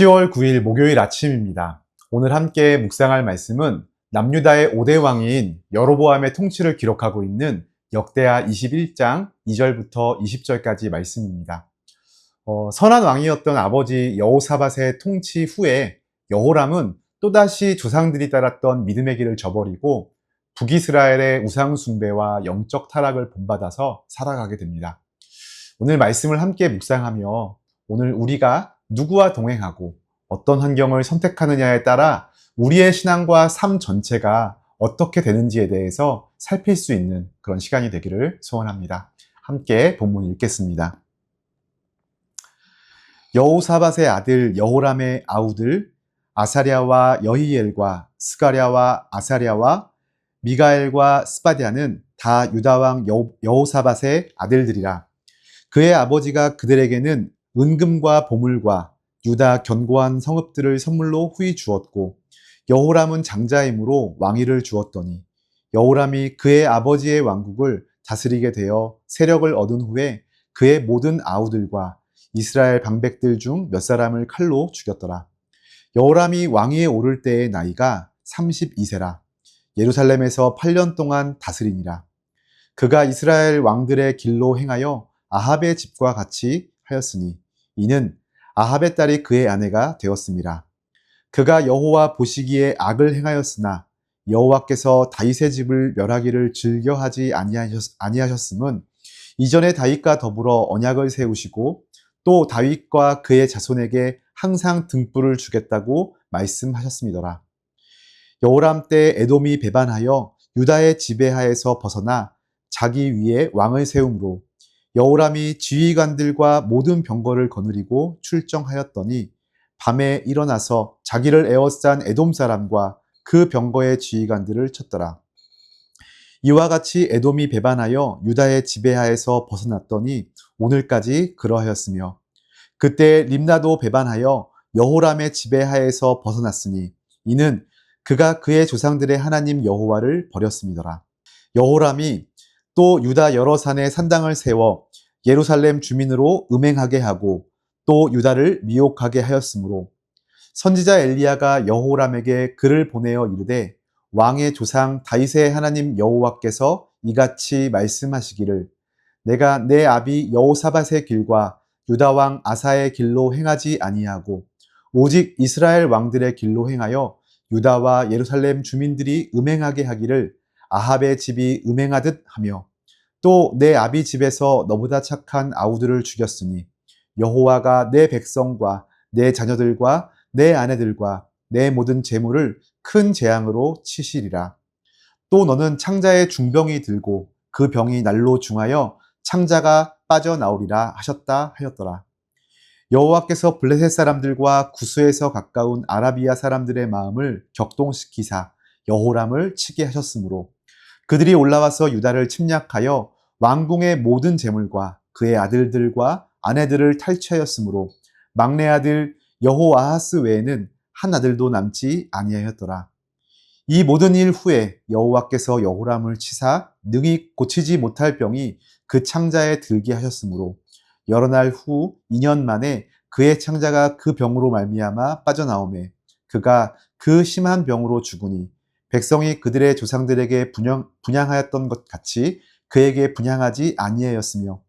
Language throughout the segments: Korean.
10월 9일 목요일 아침입니다. 오늘 함께 묵상할 말씀은 남유다의 5대 왕인 여로보암의 통치를 기록하고 있는 역대하 21장 2절부터 20절까지 말씀입니다. 어, 선한 왕이었던 아버지 여호사밧의 통치 후에 여호람은 또다시 조상들이 따랐던 믿음의 길을 저버리고 북이스라엘의 우상 숭배와 영적 타락을 본받아서 살아가게 됩니다. 오늘 말씀을 함께 묵상하며 오늘 우리가 누구와 동행하고 어떤 환경을 선택하느냐에 따라 우리의 신앙과 삶 전체가 어떻게 되는지에 대해서 살필 수 있는 그런 시간이 되기를 소원합니다. 함께 본문 읽겠습니다. 여호사밧의 아들 여호람의 아우들 아사랴와 여히엘과 스가랴와 아사랴와 미가엘과 스바디아는 다 유다왕 여호사밧의 아들들이라 그의 아버지가 그들에게는 은금과 보물과 유다 견고한 성읍들을 선물로 후히 주었고 여호람은 장자이므로 왕위를 주었더니 여호람이 그의 아버지의 왕국을 다스리게 되어 세력을 얻은 후에 그의 모든 아우들과 이스라엘 방백들 중 몇 사람을 칼로 죽였더라. 여호람이 왕위에 오를 때의 나이가 32세라. 예루살렘에서 8년 동안 다스리니라. 그가 이스라엘 왕들의 길로 행하여 아합의 집과 같이 하였으니 이는 아합의 딸이 그의 아내가 되었습니다. 그가 여호와 보시기에 악을 행하였으나 여호와께서 다윗의 집을 멸하기를 즐겨하지 아니하셨음은 이전에 다윗과 더불어 언약을 세우시고 또 다윗과 그의 자손에게 항상 등불을 주겠다고 말씀하셨음이더라. 여호람 때 에돔이 배반하여 유다의 지배하에서 벗어나 자기 위에 왕을 세움으로 여호람이 지휘관들과 모든 병거를 거느리고 출정하였더니 밤에 일어나서 자기를 에워싼 에돔 사람과 그 병거의 지휘관들을 쳤더라. 이와 같이 에돔이 배반하여 유다의 지배하에서 벗어났더니 오늘까지 그러하였으며 그때 림나도 배반하여 여호람의 지배하에서 벗어났으니 이는 그가 그의 조상들의 하나님 여호와를 버렸음이더라. 여호람이 또 유다 여러 산에 산당을 세워 예루살렘 주민으로 음행하게 하고 또 유다를 미혹하게 하였으므로 선지자 엘리야가 여호람에게 글을 보내어 이르되 왕의 조상 다윗의 하나님 여호와께서 이같이 말씀하시기를 내가 내 아비 여호사밧의 길과 유다 왕 아사의 길로 행하지 아니하고 오직 이스라엘 왕들의 길로 행하여 유다와 예루살렘 주민들이 음행하게 하기를 아합의 집이 음행하듯 하며 또 내 아비 집에서 너보다 착한 아우들을 죽였으니 여호와가 내 백성과 내 자녀들과 내 아내들과 내 모든 재물을 큰 재앙으로 치시리라. 또 너는 창자의 중병이 들고 그 병이 날로 중하여 창자가 빠져나오리라 하셨다 하였더라. 여호와께서 블레셋 사람들과 구스에서 가까운 아라비아 사람들의 마음을 격동시키사 여호람을 치게 하셨으므로 그들이 올라와서 유다를 침략하여 왕궁의 모든 재물과 그의 아들들과 아내들을 탈취하였으므로 막내 아들 여호아하스 외에는 한 아들도 남지 아니하였더라. 이 모든 일 후에 여호와께서 여호람을 치사 능히 고치지 못할 병이 그 창자에 들게 하셨으므로 여러 날 후 2년 만에 그의 창자가 그 병으로 말미암아 빠져나오매 그가 그 심한 병으로 죽으니 백성이 그들의 조상들에게 분양, 분양하였던 것 같이 그에게 분양하지 아니하였으며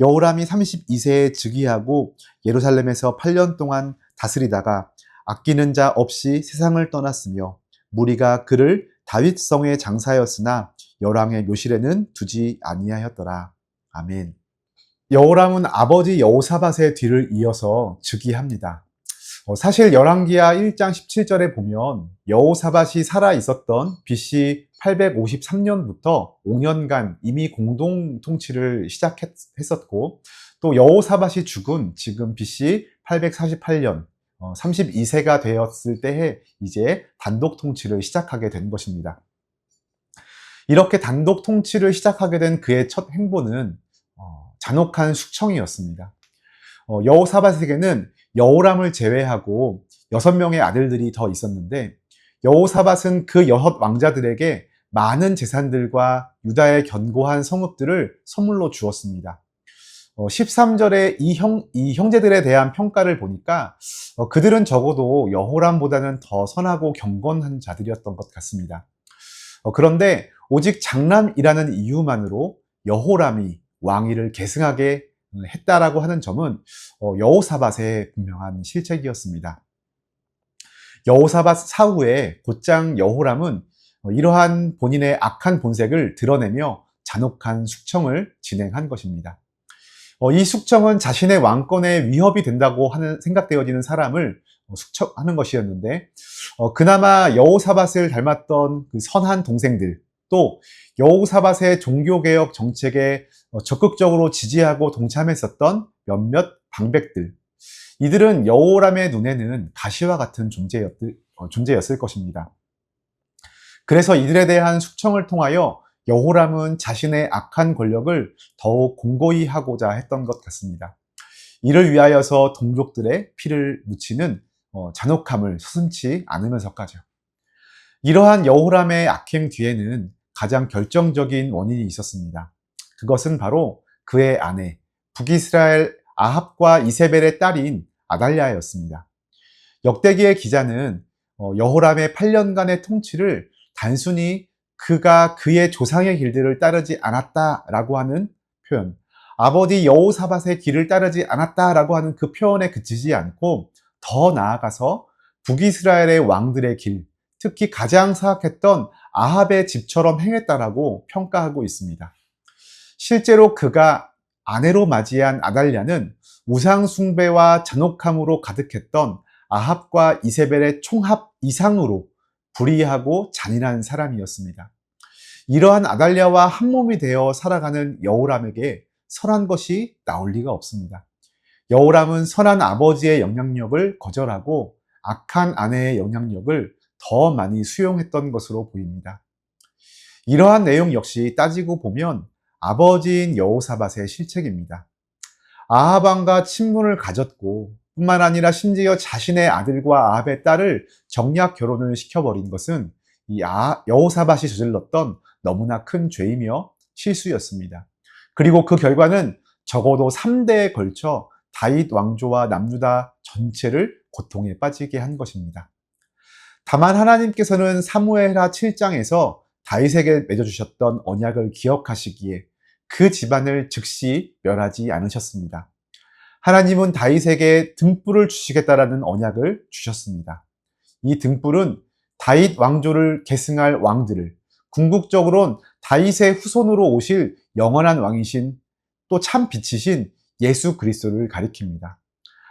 여호람이 32세에 즉위하고 예루살렘에서 8년 동안 다스리다가 아끼는 자 없이 세상을 떠났으며 무리가 그를 다윗성의 장사였으나 열왕의 묘실에는 두지 아니하였더라. 아멘. 여호람은 아버지 여호사밧의 뒤를 이어서 즉위합니다. 어, 사실 열왕기하 1장 17절에 보면 여호사밧이 살아 있었던 BC 853년부터 5년간 이미 공동 통치를 시작했었고 또 여호사밧이 죽은 지금 BC 848년 32세가 되었을 때에 이제 단독 통치를 시작하게 된 것입니다. 이렇게 단독 통치를 시작하게 된 그의 첫 행보는 어, 잔혹한 숙청이었습니다. 어, 여호사밧에게는 여호람을 제외하고 여섯 명의 아들들이 더 있었는데 여호사밧은 그 여섯 왕자들에게 많은 재산들과 유다의 견고한 성읍들을 선물로 주었습니다. 어, 13절에 이, 형, 이 형제들에 대한 평가를 보니까 어, 그들은 적어도 여호람보다는 더 선하고 경건한 자들이었던 것 같습니다. 어, 그런데 오직 장남이라는 이유만으로 여호람이 왕위를 계승하게 했다라고 하는 점은 어, 여호사밧의 분명한 실책이었습니다. 여호사밧 사후에 곧장 여호람은 어, 이러한 본인의 악한 본색을 드러내며 잔혹한 숙청을 진행한 것입니다. 어, 이 숙청은 자신의 왕권에 위협이 된다고 하는 생각되어지는 사람을 어, 숙청하는 것이었는데 어, 그나마 여호사밧을 닮았던 그 선한 동생들 또 여호사밧의 종교개혁 정책에 어, 적극적으로 지지하고 동참했었던 몇몇 방백들 이들은 여호람의 눈에는 가시와 같은 존재였, 어, 존재였을 것입니다. 그래서 이들에 대한 숙청을 통하여 여호람은 자신의 악한 권력을 더욱 공고히 하고자 했던 것 같습니다. 이를 위하여서 동족들의 피를 묻히는 어, 잔혹함을 서슴지 않으면서까지요. 이러한 여호람의 악행 뒤에는 가장 결정적인 원인이 있었습니다. 그것은 바로 그의 아내 북이스라엘 아합과 이세벨의 딸인 아달랴였습니다. 역대기의 기자는 어, 여호람의 8년간의 통치를 단순히 그가 그의 조상의 길들을 따르지 않았다라고 하는 표현, 아버지 여호사밧의 길을 따르지 않았다라고 하는 그 표현에 그치지 않고 더 나아가서 북이스라엘의 왕들의 길, 특히 가장 사악했던 아합의 집처럼 행했다라고 평가하고 있습니다. 실제로 그가 아내로 맞이한 아달랴는 우상숭배와 잔혹함으로 가득했던 아합과 이세벨의 총합 이상으로 불의하고 잔인한 사람이었습니다. 이러한 아달랴와 한 몸이 되어 살아가는 여우람에게 선한 것이 나올 리가 없습니다. 여우람은 선한 아버지의 영향력을 거절하고 악한 아내의 영향력을 더 많이 수용했던 것으로 보입니다. 이러한 내용 역시 따지고 보면 아버지인 여호사밧의 실책입니다. 아하방과 친분을 가졌고 뿐만 아니라 심지어 자신의 아들과 아합의 딸을 정략 결혼을 시켜버린 것은 이 아, 여호사밧이 저질렀던 너무나 큰 죄이며 실수였습니다. 그리고 그 결과는 적어도 3대에 걸쳐 다윗 왕조와 남유다 전체를 고통에 빠지게 한 것입니다. 다만 하나님께서는 사무엘하 7장에서 다윗에게 맺어주셨던 언약을 기억하시기에 그 집안을 즉시 멸하지 않으셨습니다. 하나님은 다윗에게 등불을 주시겠다라는 언약을 주셨습니다. 이 등불은 다윗 왕조를 계승할 왕들을 궁극적으로는 다윗의 후손으로 오실 영원한 왕이신 또 참 빛이신 예수 그리스도를 가리킵니다.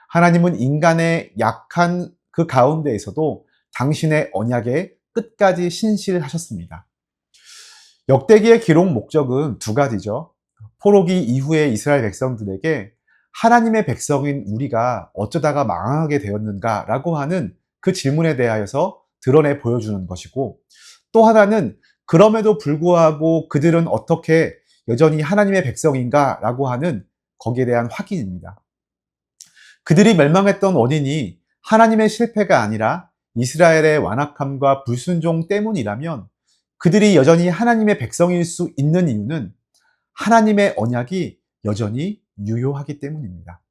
하나님은 인간의 약한 그 가운데에서도 당신의 언약에 끝까지 신실하셨습니다. 역대기의 기록 목적은 두 가지죠. 포로기 이후의 이스라엘 백성들에게 하나님의 백성인 우리가 어쩌다가 망하게 되었는가라고 하는 그 질문에 대하여서 드러내 보여주는 것이고 또 하나는 그럼에도 불구하고 그들은 어떻게 여전히 하나님의 백성인가라고 하는 거기에 대한 확인입니다. 그들이 멸망했던 원인이 하나님의 실패가 아니라 이스라엘의 완악함과 불순종 때문이라면 그들이 여전히 하나님의 백성일 수 있는 이유는 하나님의 언약이 여전히 유효하기 때문입니다.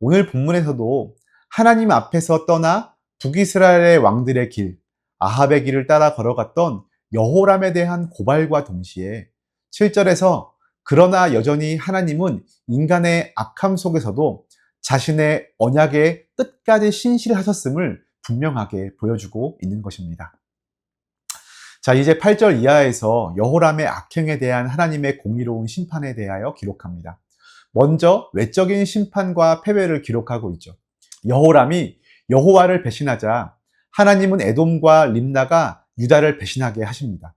오늘 본문에서도 하나님 앞에서 떠나 북이스라엘의 왕들의 길, 아합의 길을 따라 걸어갔던 여호람에 대한 고발과 동시에 7절에서 그러나 여전히 하나님은 인간의 악함 속에서도 자신의 언약에 끝까지 신실하셨음을 분명하게 보여주고 있는 것입니다. 자, 이제 8절 이하에서 여호람의 악행에 대한 하나님의 공의로운 심판에 대하여 기록합니다. 먼저 외적인 심판과 패배를 기록하고 있죠. 여호람이 여호와를 배신하자 하나님은 에돔과 림나가 유다를 배신하게 하십니다.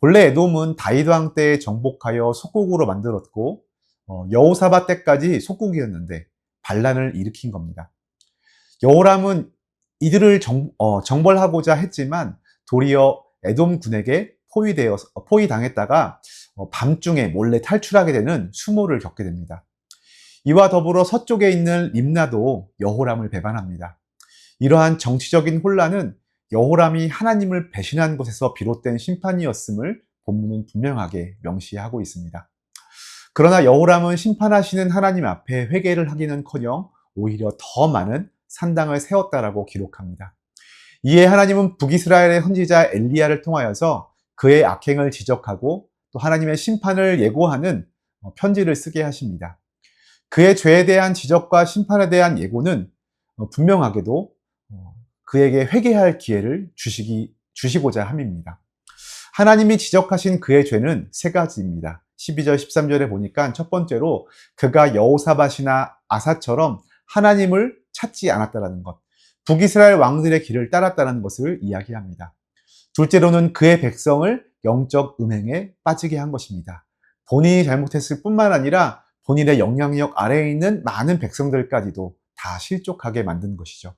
본래 에돔은 다윗 왕때 정복하여 속국으로 만들었고 어, 여호사밧 때까지 속국이었는데 반란을 일으킨 겁니다. 여호람은 이들을 정, 어, 정벌하고자 했지만 도리어 에돔 군에게 포위되어 포위당했다가 어, 밤중에 몰래 탈출하게 되는 수모를 겪게 됩니다. 이와 더불어 서쪽에 있는 림나도 여호람을 배반합니다. 이러한 정치적인 혼란은 여호람이 하나님을 배신한 곳에서 비롯된 심판이었음을 본문은 분명하게 명시하고 있습니다. 그러나 여호람은 심판하시는 하나님 앞에 회개를 하기는커녕 오히려 더 많은 산당을 세웠다라고 기록합니다. 이에 하나님은 북이스라엘의 선지자 엘리야를 통하여서 그의 악행을 지적하고 또 하나님의 심판을 예고하는 어, 편지를 쓰게 하십니다. 그의 죄에 대한 지적과 심판에 대한 예고는 어, 분명하게도 어, 그에게 회개할 기회를 주시기, 주시고자 함입니다. 하나님이 지적하신 그의 죄는 세 가지입니다. 12절, 13절에 보니까 첫 번째로 그가 여호사밭이나 아사처럼 하나님을 찾지 않았다라는 것. 북이스라엘 왕들의 길을 따랐다는 것을 이야기합니다. 둘째로는 그의 백성을 영적 음행에 빠지게 한 것입니다. 본인이 잘못했을 뿐만 아니라 본인의 영향력 아래에 있는 많은 백성들까지도 다 실족하게 만든 것이죠.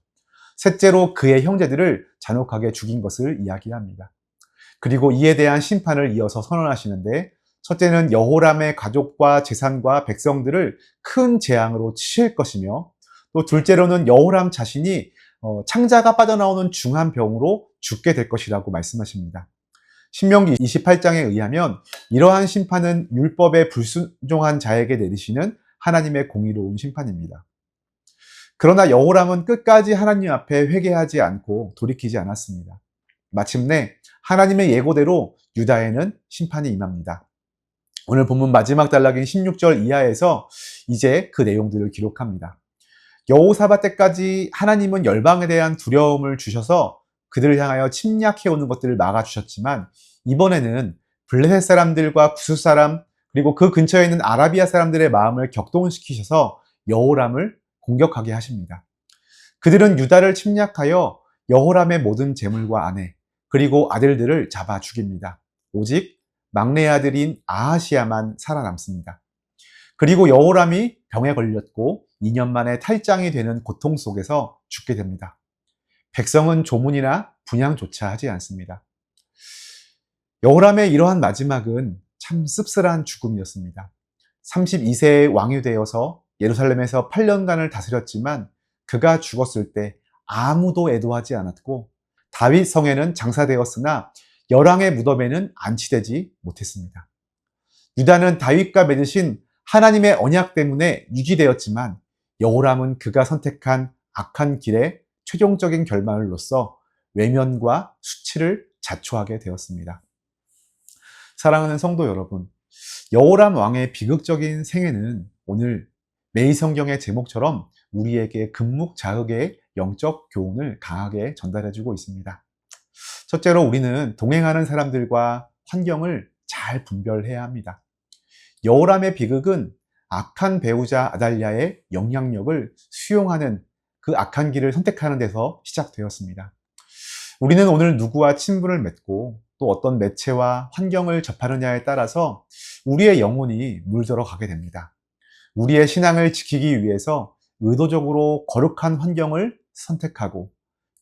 셋째로 그의 형제들을 잔혹하게 죽인 것을 이야기합니다. 그리고 이에 대한 심판을 이어서 선언하시는데 첫째는 여호람의 가족과 재산과 백성들을 큰 재앙으로 치실 것이며 또 둘째로는 여호람 자신이 어, 창자가 빠져나오는 중한 병으로 죽게 될 것이라고 말씀하십니다. 신명기 28장에 의하면 이러한 심판은 율법에 불순종한 자에게 내리시는 하나님의 공의로운 심판입니다. 그러나 여호람은 끝까지 하나님 앞에 회개하지 않고 돌이키지 않았습니다. 마침내 하나님의 예고대로 유다에는 심판이 임합니다. 오늘 본문 마지막 단락인 16절 이하에서 이제 그 내용들을 기록합니다. 여호사바 때까지 하나님은 열방에 대한 두려움을 주셔서 그들을 향하여 침략해오는 것들을 막아주셨지만 이번에는 블레셋 사람들과 구스 사람 그리고 그 근처에 있는 아라비아 사람들의 마음을 격동시키셔서 여호람을 공격하게 하십니다. 그들은 유다를 침략하여 여호람의 모든 재물과 아내 그리고 아들들을 잡아 죽입니다. 오직 막내 아들인 아하시아만 살아남습니다. 그리고 여호람이 병에 걸렸고 2년 만에 탈장이 되는 고통 속에서 죽게 됩니다. 백성은 조문이나 분양조차 하지 않습니다. 여호람의 이러한 마지막은 참 씁쓸한 죽음이었습니다. 32세에 왕이 되어서 예루살렘에서 8년간을 다스렸지만 그가 죽었을 때 아무도 애도하지 않았고 다윗 성에는 장사되었으나 열왕의 무덤에는 안치되지 못했습니다. 유다는 다윗과 맺으신 하나님의 언약 때문에 유지되었지만 여호람은 그가 선택한 악한 길의 최종적인 결말로서 외면과 수치를 자초하게 되었습니다. 사랑하는 성도 여러분, 여호람 왕의 비극적인 생애는 오늘 메이 성경의 제목처럼 우리에게 금묵자흑의 영적 교훈을 강하게 전달해주고 있습니다. 첫째로 우리는 동행하는 사람들과 환경을 잘 분별해야 합니다. 여호람의 비극은 악한 배우자 아달랴의 영향력을 수용하는 그 악한 길을 선택하는 데서 시작되었습니다. 우리는 오늘 누구와 친분을 맺고 또 어떤 매체와 환경을 접하느냐에 따라서 우리의 영혼이 물들어 가게 됩니다. 우리의 신앙을 지키기 위해서 의도적으로 거룩한 환경을 선택하고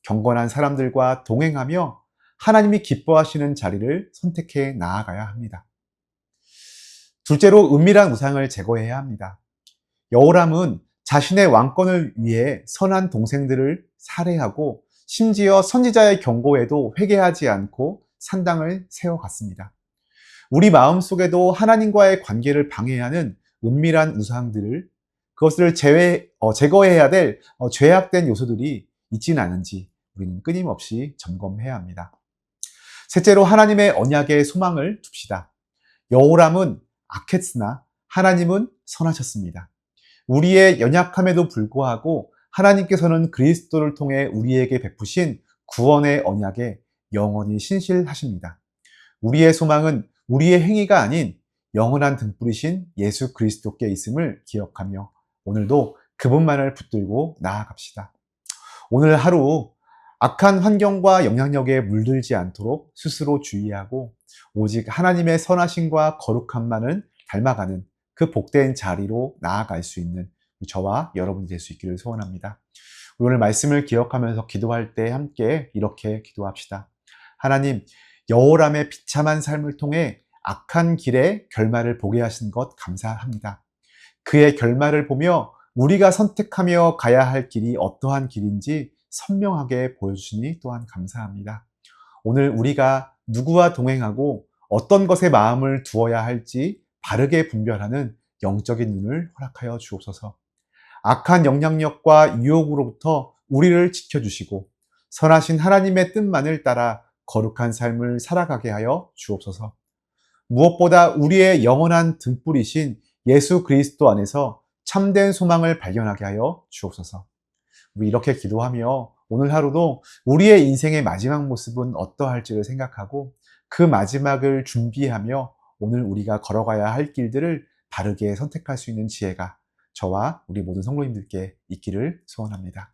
경건한 사람들과 동행하며 하나님이 기뻐하시는 자리를 선택해 나아가야 합니다. 둘째로 은밀한 우상을 제거해야 합니다. 여호람은 자신의 왕권을 위해 선한 동생들을 살해하고 심지어 선지자의 경고에도 회개하지 않고 산당을 세워갔습니다. 우리 마음 속에도 하나님과의 관계를 방해하는 은밀한 우상들을 그것을 제외, 어, 제거해야 될 어, 죄악된 요소들이 있지는 않은지 우리는 끊임없이 점검해야 합니다. 셋째로 하나님의 언약의 소망을 둡시다. 여호람은 악했으나 하나님은 선하셨습니다. 우리의 연약함에도 불구하고 하나님께서는 그리스도를 통해 우리에게 베푸신 구원의 언약에 영원히 신실하십니다. 우리의 소망은 우리의 행위가 아닌 영원한 등불이신 예수 그리스도께 있음을 기억하며 오늘도 그분만을 붙들고 나아갑시다. 오늘 하루 악한 환경과 영향력에 물들지 않도록 스스로 주의하고 오직 하나님의 선하심과 거룩함만을 닮아가는 그 복된 자리로 나아갈 수 있는 저와 여러분이 될 수 있기를 소원합니다. 오늘 말씀을 기억하면서 기도할 때 함께 이렇게 기도합시다. 하나님, 여호람의 비참한 삶을 통해 악한 길의 결말을 보게 하신 것 감사합니다. 그의 결말을 보며 우리가 선택하며 가야 할 길이 어떠한 길인지 선명하게 보여주시니 또한 감사합니다. 오늘 우리가 누구와 동행하고 어떤 것에 마음을 두어야 할지 바르게 분별하는 영적인 눈을 허락하여 주옵소서. 악한 영향력과 유혹으로부터 우리를 지켜주시고 선하신 하나님의 뜻만을 따라 거룩한 삶을 살아가게 하여 주옵소서. 무엇보다 우리의 영원한 등불이신 예수 그리스도 안에서 참된 소망을 발견하게 하여 주옵소서. 우리 이렇게 기도하며 오늘 하루도 우리의 인생의 마지막 모습은 어떠할지를 생각하고 그 마지막을 준비하며 오늘 우리가 걸어가야 할 길들을 바르게 선택할 수 있는 지혜가 저와 우리 모든 성도님들께 있기를 소원합니다.